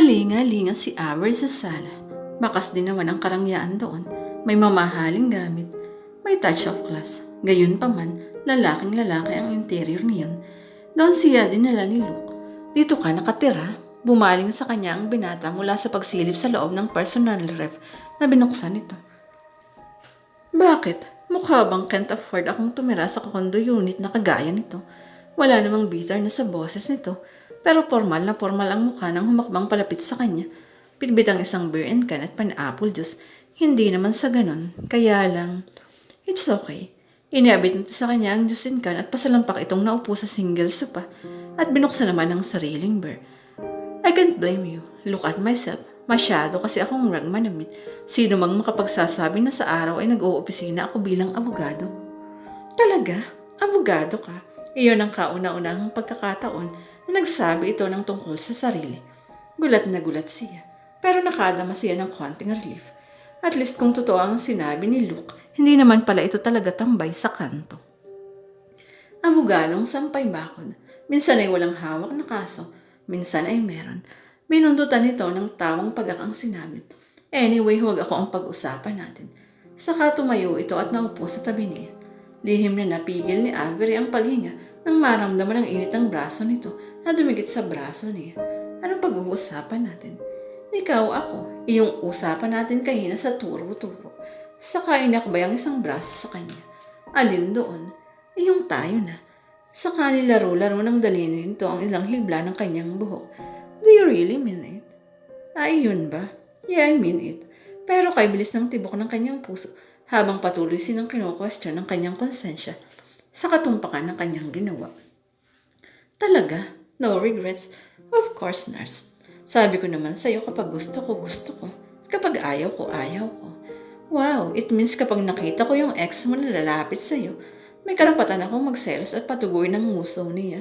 Palinga-linga si Aver sa sala. Bakas din naman ang karangyaan doon. May mamahaling gamit. May touch of class. Gayun pa man, lalaking lalaki ang interior niyon. Doon siya dinala ni Luke. Dito ka nakatira. Bumaling sa kanya ang binata mula sa pagsilip sa loob ng personal ref na binuksan ito. Bakit? Mukha bang can't afford akong tumira sa kondo unit na kagaya nito? Wala namang bitter na sa boses nito. Pero formal na formal ang mukha ng humakbang palapit sa kanya. Pitbit ang isang beer and can at pan-apple juice. Hindi naman sa ganun. Kaya lang, it's okay. Inabit nito sa kanya ang juice and can at pasalampak itong naupo sa single sopa at binuksan naman ang sariling beer. I can't blame you. Look at myself. Masyado kasi akong rag manamit. Sino mang makapagsasabi na sa araw ay nag-oopisina ako bilang abogado. Talaga? Abogado ka? Iyon ang kauna-unahang pagkakataon nagsabi ito ng tungkol sa sarili. Gulat na gulat siya. Pero nakadama siya ng konting relief. At least kung totoo ang sinabi ni Luke, hindi naman pala ito talaga tambay sa kanto. Abogadong sampay bakod. Minsan ay walang hawak na kaso, minsan ay meron. Binundutan ito ng tawang pagkakang sinabi. Anyway, huwag ako ang pag-usapan natin. Saka tumayo ito at naupo sa tabi niya. Lihim na napigil ni Avery ang paghinga nang maramdaman ang init ng braso nito na dumigit sa braso niya. Anong pag-uusapan natin? Ikaw ako, iyong usapan natin kanina sa turo-turo. Saka inakbay ang isang braso sa kanya. Alin doon? Iyong tayo na. Saka nilaro-laro ng daliri nito ang ilang hibla ng kanyang buhok. Do you really mean it? Ay, yun ba? Yeah, I mean it. Pero kay bilis ng tibok ng kanyang puso habang patuloy silang kino-question ng kanyang konsensya sa katumpakan ng kanyang ginawa. Talaga? No regrets? Of course, nurse. Sabi ko naman sa'yo kapag gusto ko, gusto ko. Kapag ayaw ko, ayaw ko. Wow, it means kapag nakita ko yung ex mo na lalapit sa'yo, may karapatan akong magselos at patugoy ng nguso niya.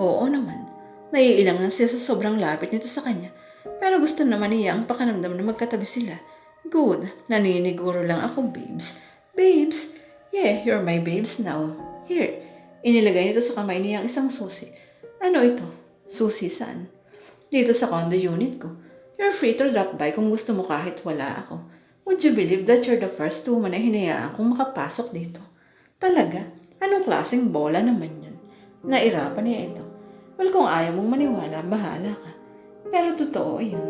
Oo naman. Naiilang na siya sa sobrang lapit nito sa kanya. Pero gusto naman niya ang pakanamdam na magkatabi sila. Good. Naniniguro lang ako, babes. Babes? Yeah, you're my babes now. Here. Inilagay nito sa kamay niya ang isang susi. Ano ito? Susi saan? Dito sa condo unit ko. You're free to drop by kung gusto mo kahit wala ako. Would you believe that you're the first woman na hinayaan kong makapasok dito? Talaga? Anong klaseng bola naman yan? Nairapan niya ito. Well, kung ayaw mong maniwala, bahala ka. Pero totoo yun.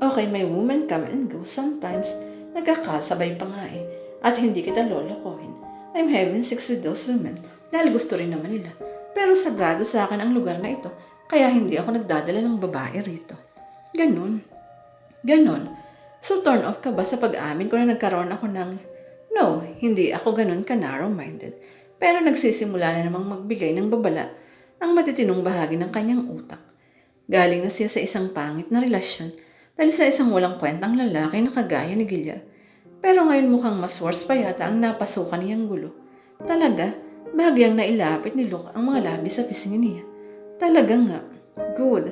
Okay, may woman come and go sometimes. Nagkakasabay pa nga eh. At hindi kita lolokohin. I'm having sex with those women dahil gusto rin naman nila. Pero sagrado sa akin ang lugar na ito, kaya hindi ako nagdadala ng babae rito. Ganon. Ganon. So turn off ka ba sa pag-amin ko na nagkaroon ako ng... No, hindi ako ganon ka narrow-minded. Pero nagsisimula na namang magbigay ng babala ang matitinong bahagi ng kanyang utak. Galing na siya sa isang pangit na relasyon dahil sa isang walang kwentang lalaki na kagaya ni Gilyar. Pero ngayon mukhang mas worse pa yata ang napasukan niyang gulo. Talaga, bahagyang nailapit ni Luke ang mga labi sa pisngi niya. Talaga nga. Good.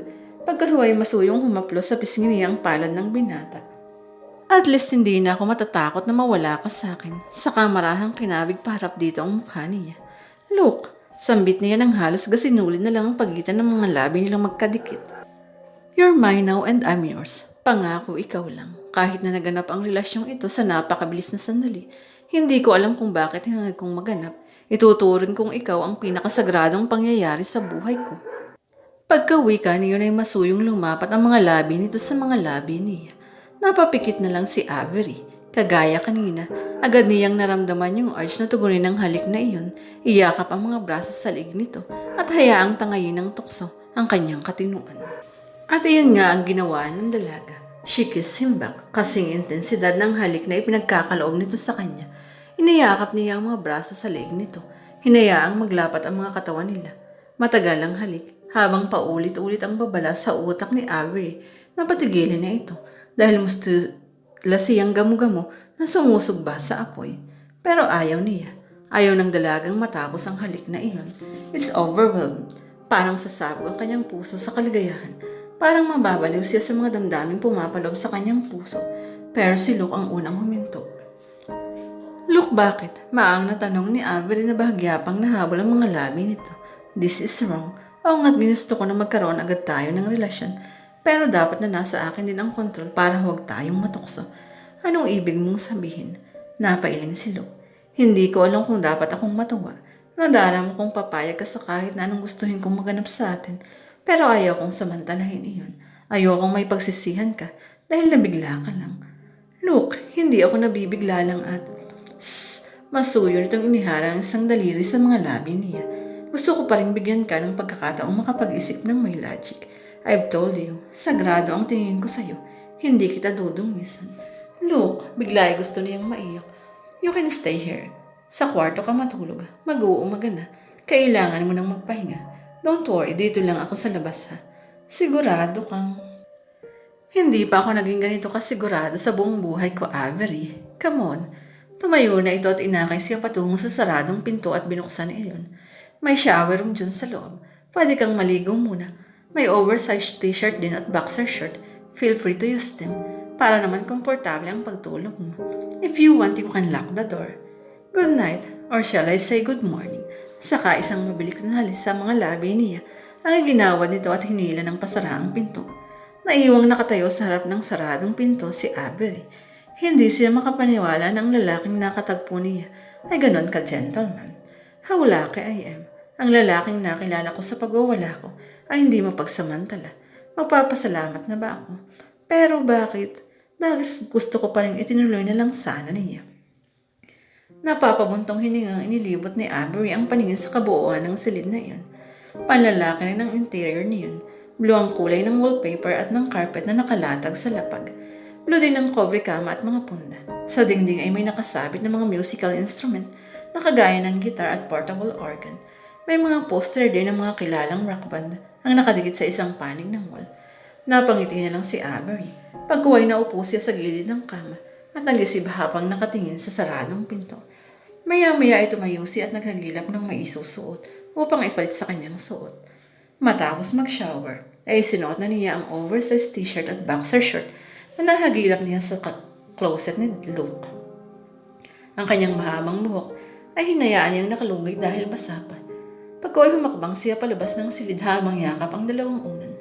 Pagkasuway masuyong humaplos sa pisngi niya ang palad ng binata. At least hindi na ako matatakot na mawala ka sa akin. Sa kamarahang kinabig parap dito ang mukha niya. Look, sambit niya ng halos gasinulid na lang ang pagitan ng mga labi nilang magkadikit. You're mine now and I'm yours. Pangako ikaw lang. Kahit na naganap ang relasyong ito sa napakabilis na sandali, hindi ko alam kung bakit hinangad kong maganap. Ituturing kong ikaw ang pinakasagradong pangyayari sa buhay ko. Pagka-uwi ka niyon ay masuyong lumapat ang mga labi nito sa mga labi niya. Napapikit na lang si Avery. Kagaya kanina, agad niyang naramdaman yung urge na tugunin ng halik na iyon, iyakap ang mga braso sa liig nito at hayaang tangayin ng tukso ang kanyang katinuan. At iyon nga ang ginawa ng dalaga. She kissed him back kasing intensidad ng halik na ipinagkakaloob nito sa kanya. Iniyakap niya ang mga braso sa leeg nito. Hinayaang maglapat ang mga katawan nila. Matagal ang halik habang paulit-ulit ang babala sa utak ni Avery na patigilin na ito dahil gusto lasiyang gamu-gamo na sumusugba sa apoy. Pero ayaw niya. Ayaw ng dalagang matapos ang halik na iyon. It's overwhelmed. Parang sasabog ang kanyang puso sa kaligayahan. Parang mababaliw siya sa mga damdaming pumapalob sa kanyang puso. Pero si Luke ang unang huminto. Luke, bakit? Maang na tanong ni Avery na bahagyapang nahabol ang mga labi nito. This is wrong. Oo nga't ginusto ko na magkaroon agad tayo ng relasyon. Pero dapat na nasa akin din ang kontrol para huwag tayong matukso. Anong ibig mong sabihin? Napailing si Luke. Hindi ko alam kung dapat akong matuwa. Nadarama kong papayag ka sa kahit na anong gustuhin kong maganap sa atin. Pero ayaw kong samantalahin iyon. Ayaw kong may pagsisihan ka dahil nabigla ka lang. Luke, hindi ako nabibigla lang at... Shh! Masuyo nitong inihara ang isang daliri sa mga labi niya. Gusto ko pa rin bigyan ka ng pagkakataong makapag-isip ng may logic. I've told you, sagrado ang tingin ko sa'yo. Hindi kita dudungisan. Look, bigla ay gusto niyang maiyak. You can stay here. Sa kwarto ka matulog. Mag-uumaga na. Kailangan mo nang magpahinga. Don't worry, dito lang ako sa labas ha. Sigurado kang... Hindi pa ako naging ganito kasigurado sa buong buhay ko, Avery. Come on. Tumayo na ito at inakay siya patungo sa saradong pinto at binuksan iyon. May shower room dyan sa loob. Pwede kang maligo muna. May oversized t-shirt din at boxer shirt. Feel free to use them. Para naman komportable ang pagtulog mo. If you want, you can lock the door. Good night, or shall I say good morning. Saka isang mabilis na halis sa mga labi niya ang ginawa nito at hinila ng pasara ang pinto. Naiwang nakatayo sa harap ng saradong pinto si Avery. Hindi siya makapaniwala ang lalaking nakatagpo niya ay ganon ka-gentleman. How lucky I am. Ang lalaking nakilala ko sa pagwawala ko ay hindi mapagsamantala. Magpapasalamat na ba ako? Pero bakit? Bakit gusto ko pa rin itinuloy na lang sana niya? Napapabuntong hiningang inilibot ni Avery ang paningin sa kabuuan ng silid na iyon. Panlalaki ng interior niyon. Blue ang kulay ng wallpaper at ng carpet na nakalatag sa lapag. Blue din ang kobre kama at mga punda. Sa dingding ay may nakasabit na mga musical instrument na kagaya ng guitar at portable organ. May mga poster din ng mga kilalang rock band ang nakadikit sa isang panig ng wall. Napangiti na lang si Avery. Pagkuway na upo siya sa gilid ng kama at nag-isip habang nakatingin sa saradong pinto. Maya-maya ay tumayo siya at naghagilap ng may isusuot upang ipalit sa kanyang suot. Matapos mag-shower, ay sinuot na niya ang oversized t-shirt at boxer shirt na nahagilap niya sa closet ni Luke. Ang kanyang mahabang buhok ay hinayaan niyang nakalugay dahil basa pa. Pagko ay humakbang siya palabas ng silid habang yakap ang dalawang unan.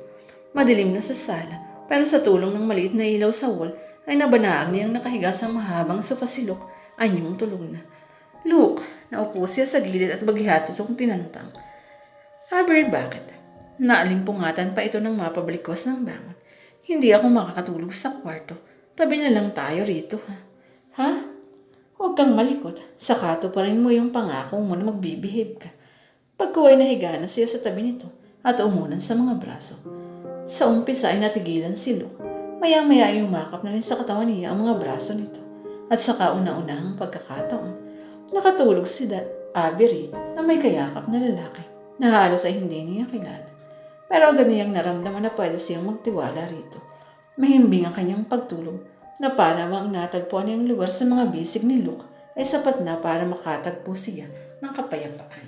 Madilim na sa sala, pero sa tulong ng maliit na ilaw sa wall ay nabanaag niyang nakahiga sa mahabang sofa si Luke anyong tulog na. Luke, naupo siya sa gilid at baghihat itong tinantang. Aber, bakit? Naalimpungatan pa ito ng mapablikwas ng bangon. Hindi ako makakatulog sa kwarto. Tabi na lang tayo rito, ha? Ha? Huwag kang malikot. Sakato pa rin mo yung pangako mo na magbibehave ka. Pagkuway nahiga na siya sa tabi nito at umunan sa mga braso. Sa umpisa ay natigilan si Luke. Maya-maya ay umakap na rin sa katawan niya ang mga braso nito. At sa kauna-unahang pagkakataon, nakatulog si da Avery na may kayakap na lalaki na halos ay hindi niya kilala. Pero agad niyang naramdaman na pwede siyang magtiwala rito. Mahimbing ang kanyang pagtulog na para bang natagpuan niyang lugar sa mga bisig ni Luke ay sapat na para makatagpo siya ng kapayapaan.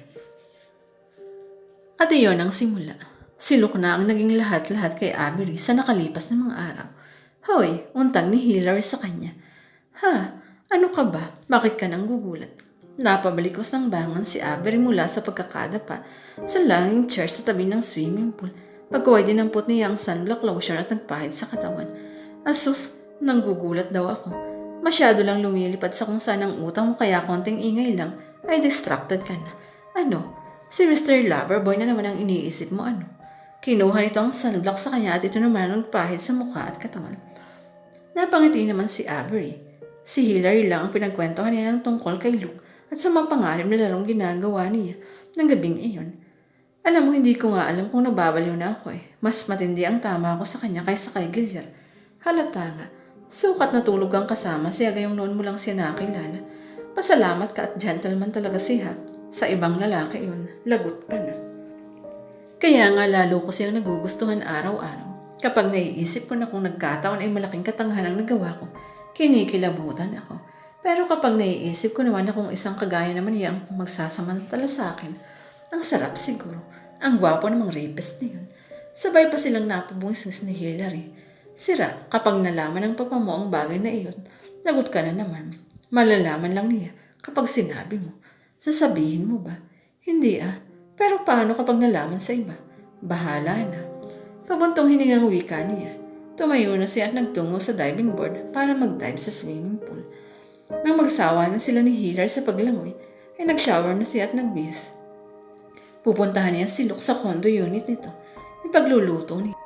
At iyon ang simula. Si Luke na ang naging lahat-lahat kay Avery sa nakalipas na mga araw. Hoy, untang ni Hillary sa kanya. Ha? Ano ka ba? Bakit ka nang gugulat? Napabalikos ng bangon si Avery mula sa pagkakadapa sa langing chair sa tabi ng swimming pool. Pagkuhay dinampot niya ang sunblock lotion at nagpahid sa katawan. Asus, nanggugulat daw ako. Masyado lang lumilipad sa kung saan ang utang mo kaya konting ingay lang ay distracted ka na. Ano? Si Mr. Loverboy na naman ang iniisip mo ano? Kinuha nito ang sunblock sa kanya at ito naman ang nagpahid sa mukha at katawan. Napangiti naman si Avery. Si Hillary lang ang pinagkwentuhan niya ng tungkol kay Luke at sa mga pangarap na larong ginagawa niya ng gabing iyon. Alam mo, hindi ko nga alam kung nababaliw na ako eh. Mas matindi ang tama ko sa kanya kaysa kay Gillian. Halata nga. Sukat na tulog ang kasama siya gayong noon mo lang siya nakilala. Pasalamat ka at gentleman talaga siya. Sa ibang lalaki yun, lagot ka na. Kaya nga lalo ko siyang nagugustuhan araw-araw. Kapag naiisip ko na kung nagkataon ay malaking katanghan ang nagawa ko, kinikilabutan ako. Pero kapag naiisip ko naman na kung isang kagaya naman niya ang magsasamantala sa akin, ang sarap siguro. Ang gwapo namang rapist na yun. Sabay pa silang napabungis ni Hillary. Sira, kapag nalaman ng papa mo ang bagay na iyon, lagot ka na naman. Malalaman lang niya kapag sinabi mo. Sasabihin mo ba? Hindi ah. Pero paano kapag nalaman sa iba? Bahala na. Pabuntong hiningang wika niya. Tumayo na siya at nagtungo sa diving board para mag-dive sa swimming pool. Nang magsawa na sila ni Hillary sa paglangoy, ay nag-shower na siya at nagbihis. Pupuntahan niya si Luke sa condo unit nito. Ipagluluto niya.